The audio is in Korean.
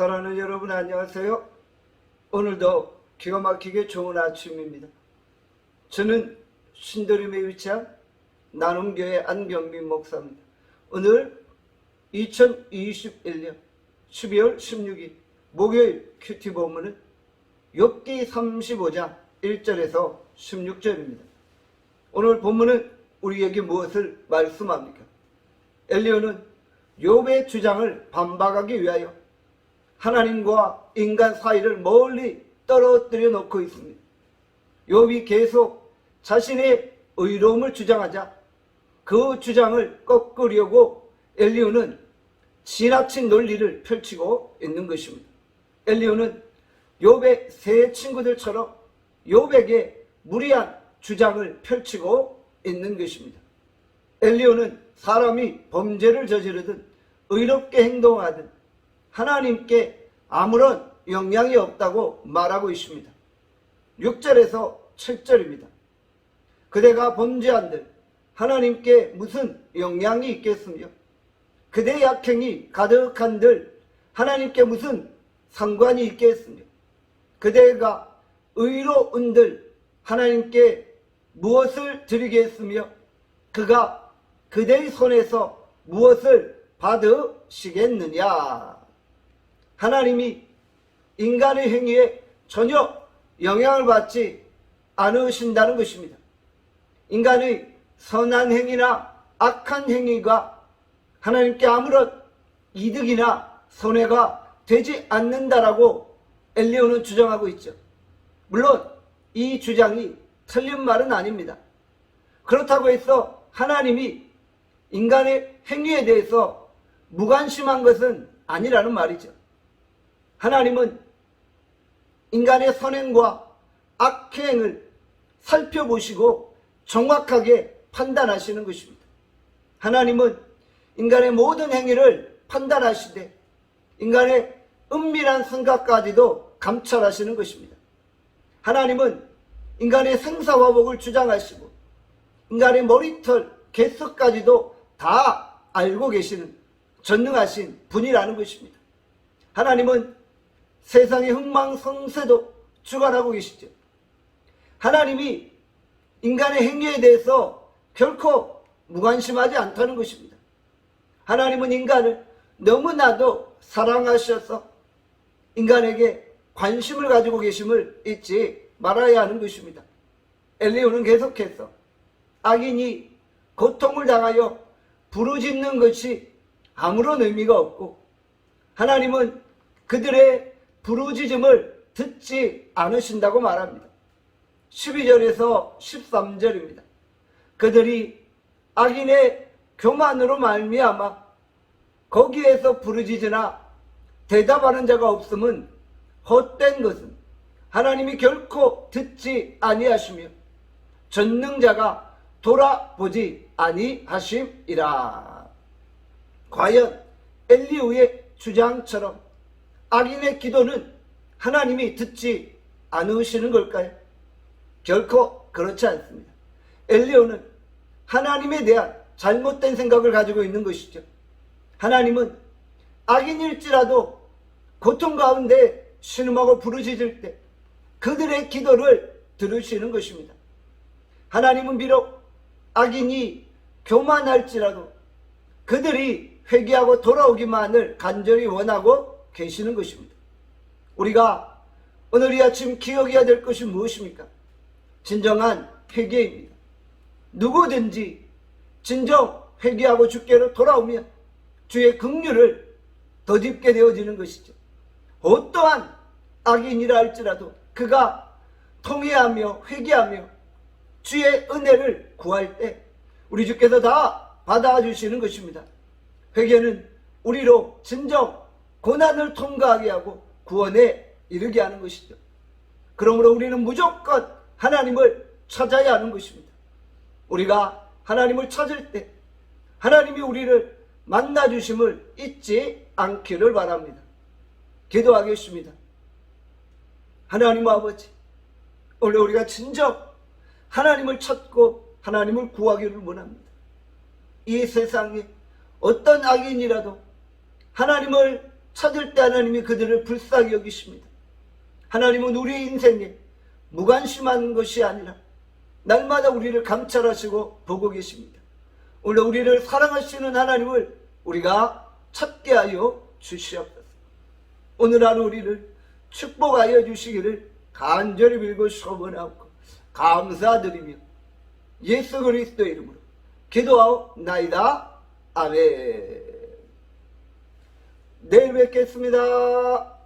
사랑하는 여러분 안녕하세요. 오늘도 기가 막히게 좋은 아침입니다. 저는 신도림에 위치한 나눔교회 안경민 목사입니다. 오늘 2021년 12월 16일 목요일 큐티 본문은 욥기 35장 1절에서 16절입니다. 오늘 본문은 우리에게 무엇을 말씀합니까? 엘리오는 욥의 주장을 반박하기 위하여 하나님과 인간 사이를 멀리 떨어뜨려 놓고 있습니다. 욥이 계속 자신의 의로움을 주장하자 그 주장을 꺾으려고 엘리오는 지나친 논리를 펼치고 있는 것입니다. 엘리오는 욥의 세 친구들처럼 욥에게 무리한 주장을 펼치고 있는 것입니다. 엘리오는 사람이 범죄를 저지르든 의롭게 행동하든 하나님께 아무런 영향이 없다고 말하고 있습니다. 6절에서 7절입니다. 그대가 범죄한들 하나님께 무슨 영향이 있겠으며 그대의 악행이 가득한들 하나님께 무슨 상관이 있겠으며 그대가 의로운들 하나님께 무엇을 드리겠으며 그가 그대의 손에서 무엇을 받으시겠느냐 하나님이 인간의 행위에 전혀 영향을 받지 않으신다는 것입니다. 인간의 선한 행위나 악한 행위가 하나님께 아무런 이득이나 손해가 되지 않는다라고 엘리오는 주장하고 있죠. 물론 이 주장이 틀린 말은 아닙니다. 그렇다고 해서 하나님이 인간의 행위에 대해서 무관심한 것은 아니라는 말이죠. 하나님은 인간의 선행과 악행을 살펴보시고 정확하게 판단하시는 것입니다. 하나님은 인간의 모든 행위를 판단하시되 인간의 은밀한 생각까지도 감찰하시는 것입니다. 하나님은 인간의 생사화복을 주장하시고 인간의 머리털, 개수까지도 다 알고 계시는 전능하신 분이라는 것입니다. 하나님은 세상의 흥망성쇠도 주관하고 계시죠. 하나님이 인간의 행위에 대해서 결코 무관심하지 않다는 것입니다. 하나님은 인간을 너무나도 사랑하셔서 인간에게 관심을 가지고 계심을 잊지 말아야 하는 것입니다. 엘리오는 계속해서 악인이 고통을 당하여 부르짖는 것이 아무런 의미가 없고 하나님은 그들의 부르짖음을 듣지 않으신다고 말합니다. 12절에서 13절입니다. 그들이 악인의 교만으로 말미암아 거기에서 부르짖으나 대답하는 자가 없음은 헛된 것은 하나님이 결코 듣지 아니하시며 전능자가 돌아보지 아니하심이라. 과연 엘리우의 주장처럼 악인의 기도는 하나님이 듣지 않으시는 걸까요? 결코 그렇지 않습니다. 엘리오는 하나님에 대한 잘못된 생각을 가지고 있는 것이죠. 하나님은 악인일지라도 고통 가운데 신음하고 부르짖을 때 그들의 기도를 들으시는 것입니다. 하나님은 비록 악인이 교만할지라도 그들이 회개하고 돌아오기만을 간절히 원하고 계시는 것입니다. 우리가 오늘 이 아침 기억해야 될 것이 무엇입니까? 진정한 회개입니다. 누구든지 진정 회개하고 주께로 돌아오면 주의 긍휼을 덧입게 되어지는 것이죠. 어떠한 악인이라 할지라도 그가 통회하며 회개하며 주의 은혜를 구할 때 우리 주께서 다 받아주시는 것입니다. 회개는 우리로 진정 고난을 통과하게 하고 구원에 이르게 하는 것이죠. 그러므로 우리는 무조건 하나님을 찾아야 하는 것입니다. 우리가 하나님을 찾을 때 하나님이 우리를 만나 주심을 잊지 않기를 바랍니다. 기도하겠습니다. 하나님 아버지, 오늘 우리가 진정 하나님을 찾고 하나님을 구하기를 원합니다. 이 세상에 어떤 악인이라도 하나님을 찾을 때 하나님이 그들을 불쌍히 여기십니다. 하나님은 우리 인생에 무관심한 것이 아니라 날마다 우리를 감찰하시고 보고 계십니다. 오늘 우리를 사랑하시는 하나님을 우리가 찾게 하여 주시옵소서. 오늘 하루 우리를 축복하여 주시기를 간절히 빌고 소원하고 감사드리며 예수 그리스도 이름으로 기도하옵나이다. 아멘. 내일 뵙겠습니다.